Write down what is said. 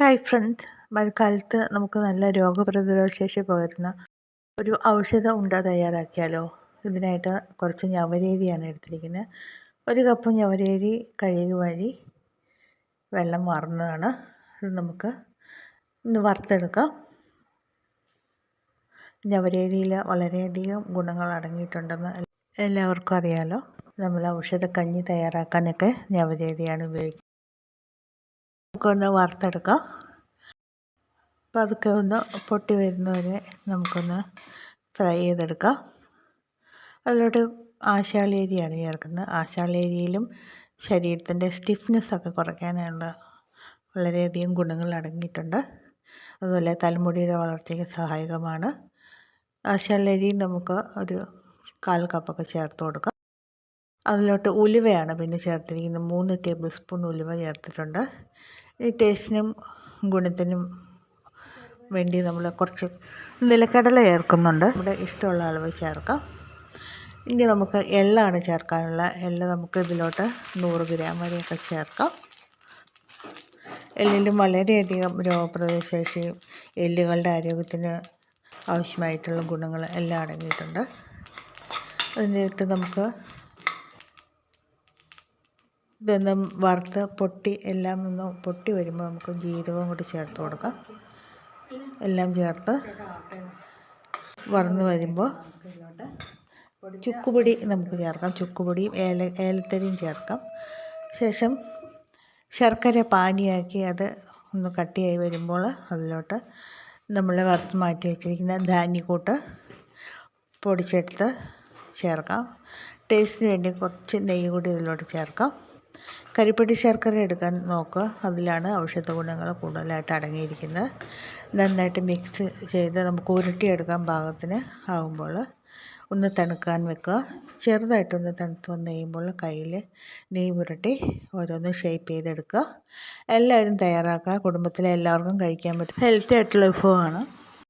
Hi front മഴക്കാലത്ത് നമുക്ക് നല്ല രോഗപ്രതിരോധ ശേഷി പകരുന്ന ഒരു ഔഷധ ഉണ്ട തയ്യാറാക്കിയാലോ? ഇതിനായിട്ട് കുറച്ച് ഞവരേരിയാണ് എടുത്തിരിക്കുന്നത് ഒരു കപ്പ് ഞവരേരി കഴുകി വാരി വെള്ളം വാർന്നതാണ്. അത് നമുക്ക് ഒന്ന് വറുത്തെടുക്കാം. ഞവരേരിയിൽ വളരെയധികം ഗുണങ്ങൾ അടങ്ങിയിട്ടുണ്ടെന്ന് എല്ലാവർക്കും അറിയാലോ. നമ്മൾ ഔഷധ കഞ്ഞി തയ്യാറാക്കാനൊക്കെ ഞവരേരിയാണ് ഉപയോഗിക്കുന്നത്. നമുക്കൊന്ന് വറുത്തെടുക്കാം. അതൊക്കെ ഒന്ന് പൊട്ടി വരുന്നവരെ നമുക്കൊന്ന് ഫ്രൈ ചെയ്തെടുക്കാം. അതിലോട്ട് ആശാളേരിയാണ് ചേർക്കുന്നത്. ആശാളേരിയിലും ശരീരത്തിന്റെ സ്റ്റിഫ്നെസ്സൊക്കെ കുറയ്ക്കാനുള്ള വളരെയധികം ഗുണങ്ങൾ അടങ്ങിയിട്ടുണ്ട്. അതുപോലെ തലമുടിയുടെ വളർച്ചയ്ക്ക് സഹായകമാണ്. ആശാളേരി നമുക്ക് ഒരു കാൽ കപ്പൊക്കെ ചേർത്ത് കൊടുക്കാം. അതിലോട്ട് ഉലുവയാണ് പിന്നെ ചേർത്തിരിക്കുന്നത്. മൂന്ന് ടേബിൾ സ്പൂൺ ഉലുവ ചേർത്തിട്ടുണ്ട്. ടേസ്റ്റിനും ഗുണത്തിനും വേണ്ടി നമ്മൾ കുറച്ച് നിലക്കടല ചേർക്കുന്നുണ്ട്. നമ്മുടെ ഇഷ്ടമുള്ള അളവ് ചേർക്കാം. ഇനി നമുക്ക് എള്ളാണ് ചേർക്കാനുള്ള. എള്ള് നമുക്ക് ഇതിലോട്ട് നൂറ് ഗ്രാം വരെയൊക്കെ ചേർക്കാം. എള്ളിലും വളരെയധികം രോഗപ്രതിശേഷിയും എല്ലുകളുടെ ആരോഗ്യത്തിന് ആവശ്യമായിട്ടുള്ള ഗുണങ്ങൾ എല്ലാം അടങ്ങിയിട്ടുണ്ട്. അതിനകത്ത് നമുക്ക് ഇതൊന്ന് വറുത്ത് പൊട്ടി എല്ലാം ഒന്ന് പൊട്ടി വരുമ്പോൾ നമുക്ക് ജീരകവും കൂടി ചേർത്ത് കൊടുക്കാം. എല്ലാം ചേർത്ത് വറന്ന് വരുമ്പോൾ ചുക്കുപൊടി നമുക്ക് ചേർക്കാം. ചുക്കുപൊടിയും ഏല ഏലത്തരിയും ചേർക്കാം. ശേഷം ശർക്കര പാനിയാക്കി അത് ഒന്ന് കട്ടിയായി വരുമ്പോൾ അതിലോട്ട് നമ്മൾ വറുത്ത് മാറ്റി വെച്ചിരിക്കുന്ന ധാന്യക്കൂട്ട് പൊടിച്ചെടുത്ത് ചേർക്കാം. ടേസ്റ്റിന് വേണ്ടി കുറച്ച് നെയ്യ് കൂടി ഇതിലോട്ട് ചേർക്കാം. കരിപ്പെട്ടി ശർക്കര എടുക്കാൻ നോക്കുക. അതിലാണ് ഔഷധ ഗുണങ്ങൾ കൂടുതലായിട്ട് അടങ്ങിയിരിക്കുന്നത്. നന്നായിട്ട് മിക്സ് ചെയ്ത് നമുക്ക് ഉരുട്ടിയെടുക്കാൻ പാകത്തിന് ആകുമ്പോൾ ഒന്ന് തണുക്കാൻ വെക്കുക. ചെറുതായിട്ടൊന്ന് തണുത്ത് വന്ന് കഴിയുമ്പോൾ കയ്യിൽ നെയ്യ് പുരട്ടി ഓരോന്ന് ഷേപ്പ് ചെയ്തെടുക്കുക. എല്ലാവരും തയ്യാറാക്കുക. കുടുംബത്തിലെ എല്ലാവർക്കും കഴിക്കാൻ പറ്റും. ഹെൽത്തി ആയിട്ടുള്ള വിഭവമാണ്.